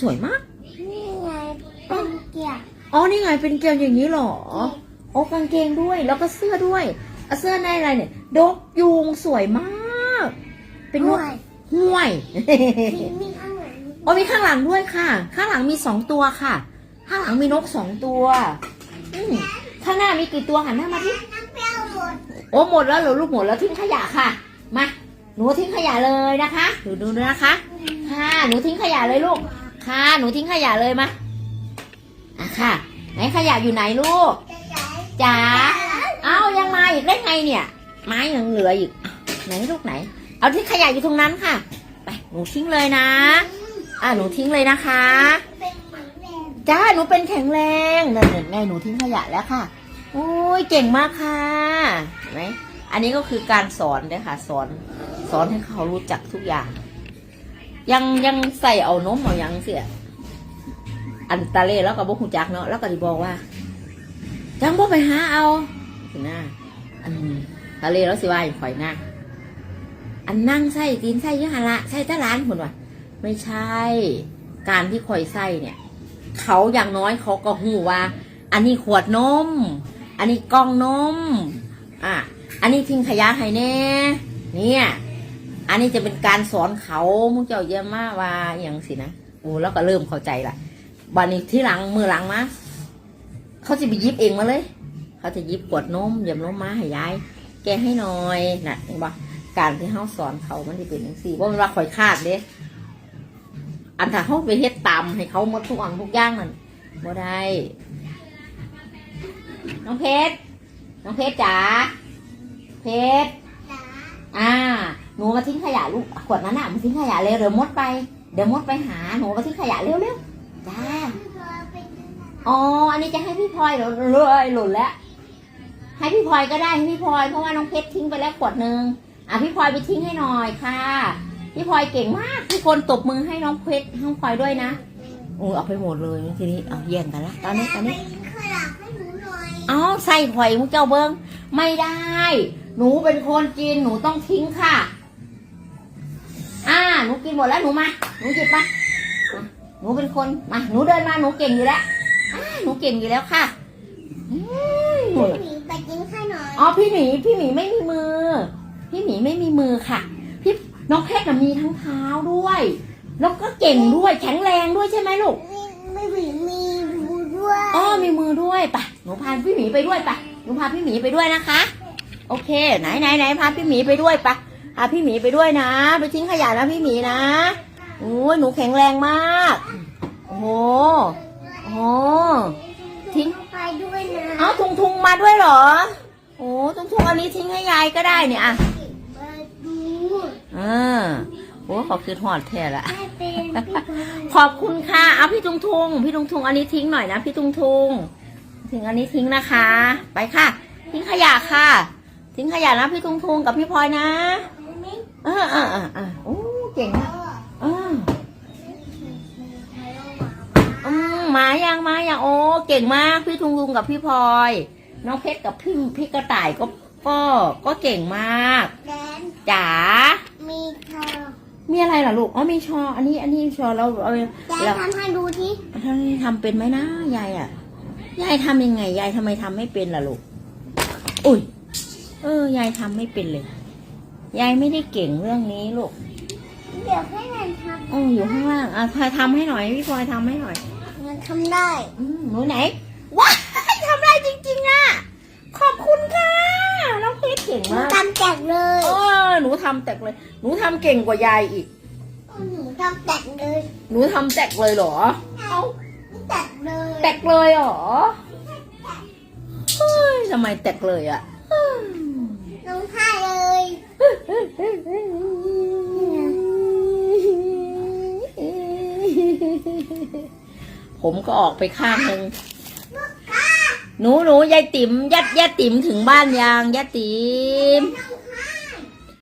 สวยมาก นี่ไงเป็นเกียร์อ๋อ นี่ไงเป็นเกลียวอย่างนี้เหรอโอ้กางเกงด้วย แล้วก็เสื้อด้วยอะเสื้อในอะไรเนี่ย ดกยูงสวยมาก เป็นนห่กวยห้วย มีมีข้างหลังโอ้มีข้างหลังด้วยค่ะ ข้างหลังมีสองตัวค่ะ ข้างหลังมีนกสองตัวอืมข้างหน้ามีกี่ตัวหันหน้ามาที่น้ำเปรี้ยวหมดโอ้หมดแล้วเหรอลูกหมดแล้วทิ้งขยะค่ะ มา หนูทิ้งขยะเลยนะคะดูดูนะคะ ค่ะ หนูทิ้งขยะเลยลูก ค่ะ หนูทิ้งขยะเลยมาอะค่ะ ไหนขยะอยู่ไหนลูกจะใช้จ๋า เอ้ายังมาอีกได้ไงเนี่ย ไม้ยังเหลืออีกอะไหนลูกไหน เอาทิ้งขยะอยู่ตรงนั้นค่ะ ไป หนูทิ้งเลยนะ อะ หนูทิ้งเลยนะคะเป็นเหมือนแรงจ้า หนูเป็นแข็งแรงนั่นเห็นไงหนูทิ้งขยะแล้วค่ะโอ้ยเก่งมากค่ะเห็นไหมอันนี้ก็คือการสอนเลยค่ะ สอน สอนให้เขารู้จักทุกอย่าง ยังยังใส่เอานมเอายังเสียอันตาเล่แล้วก็บอกหูจักเนาะแล้วก็ที่บอกว่าจังบ่ไปหาเอาถึงหน้าอันตาเล่แล้วสิว่าอย่างข่อยหน้าอันนั่งใส่ตีนใส่ยังหันละใส่ตะร้านคนว่ะไม่ใช่ การที่ข่อยใส่เนี่ย เขาอย่างน้อยเขาก็หูว่า อันนี้ขวดนม อันนี้กล่องนมอะอันนี้ทิ้งขยะให้แน่เนี่ย อันนี้จะเป็นการสอนเขามุกเจ้าเยี่ยมมากว่าอย่างสินะโอ้แล้วก็เริ่มเข้าใจละวันนี้ที่หลังมือหลังมาเขาจะไปยิบเองมาเลย เขาจะยิบขวดนมหยิบนมมาให้ยายแกให้หน่อยน่ะเห็นปะการที่เขาสอนเขามันจะเป็นอย่างสี่ว่ามันว่าข่อยคาดเด้อันถ้าเขาไปเฮ็ดตามให้เขาหมดทุกอย่างทุกอย่างนั่นบ่ได้ น้องเพชร น้องเพชรจ๋า เพชร หนูมาทิ้งขยะลูกขวดนั้นน่ะมาทิ้งขยะเร็วเดี๋ยวมดไป เดี๋ยวมดไปหาหนูมาทิ้งขยะเร็วเร็วจ้าพี่พอไปดูหน่อยอ๋ออันนี้จะให้พี่พลอยเหรอเลยหล่นแล้วให้พี่พลอยก็ได้ให้พี่พลอยเพราะว่าน้องเพชรทิ้งไปแล้วขวดหนึ่งอะพี่พลอยไปทิ้งให้หน่อยค่ะพี่พลอยเก่งมากทุกคนตบมือให้น้องเพชรน้องพลอยด้วยนะโอ้เอาไปหมดเลยทีนี้เอาแย่งกันละตอนนี้ตอนนี้ไปขยับให้หนูหน่อยเอาใส่หอยมุกเจ้าเบิงไม่ได้ หนูเป็นคนกินหนูต้องทิ้งค่ะอ่า หนูกินหมดแล้วหนูมา หนูหยิบมามาหนูเป็นคน มา หนูเดินมา หนูเก่งอยู่แล้วอ่าหนูเก่งอยู่แล้วค่ะอืมหนีไปกินข้าวหน่อย อ๋อ พี่หมี พี่หมีไม่มีมือ พี่หมีไม่มีมือค่ะ พี่น้องเพชรน่ะมีทั้งเท้าด้วย แล้วก็เก่งด้วย แข็งแรงด้วยใช่ไหมลูกไม่ไม่มีมีบูด้วย อ๋อ มีมือด้วยไป หนูพาพี่หมีไปด้วยไป หนูพาพี่หมีไปด้วยนะคะ โอเค ไหนไหนไหนพาพี่หมีไปด้วยไป พาพี่หมีไปด้วยนะ ไปทิ้งขยะนะพี่หมีนะโอ้ยหนูแข็งแรงมาก โอ้โหโอ้โหทิ้งไปด้วยนะเอาทุงทุงมาด้วยเหรอ โอ้ทุงทุงอันนี้ทิ้งให้ยายก็ได้เนี่ยอะมาดูอ่าโอ้ขอบคือหอดแท้ละให้เป็นพี่พลอยขอบคุณค่ะเอาพี่ทุงทุงพี่ทุงทุงอันนี้ทิ้งหน่อยนะพี่ทุงทุงทิ้งอันนี้ทิ้งนะคะ ไปค่ะ ทิ้งขยะค่ะ ทิ้งขยะนะพี่ทุงทุงกับพี่พลอยนะไม่เออเออเออเออโอ้เก่งมากเอออืมมายังมายังโอ้เก่งมากพี่ทุงทุงกับพี่พลอย น้องเพชรกับพี่พี่กระต่ายก็ก็ก็เก่งมากแดนจ๋ามีเธอมีอะไรเหรอลูกอ๋อมีชอ อันนี้ อันนี้ชอเราเอาแดเรานทำให้ดูที่ทำทำเป็นไหมนะยายอะยายทำยังไงยายทำไมทำไม่เป็นล่ะลูกอุ้ยเออยายทำไม่เป็นเลย ยายไม่ได้เก่งเรื่องนี้ลูกเดี๋ยวให้แดนทอ๋ออยู่ข้างล่างอะพลอยทำให้หน่อยพี่พลอยทำให้หน่อยำมันทำได้ อืมหนูไหนว้ายทำได้จริงๆอะขอบคุณค่ะน้องเพชรเก่งหนูมากทำแตกเลยเออหนูทำแตกเลย หนูทำเก่งกว่ายายอีก หนูทำแตกเลย หนูทำแตกเลยเหรอเอาแตกเลย แตกเลยเหรอเฮ้ยทำไมแตกเลยอะ น้องท่าเลย ผมก็ออกไปข้างหนึ่งหนูหนูยายติ๋มยัดยายติ๋มถึงบ้านยังยายติ๋ม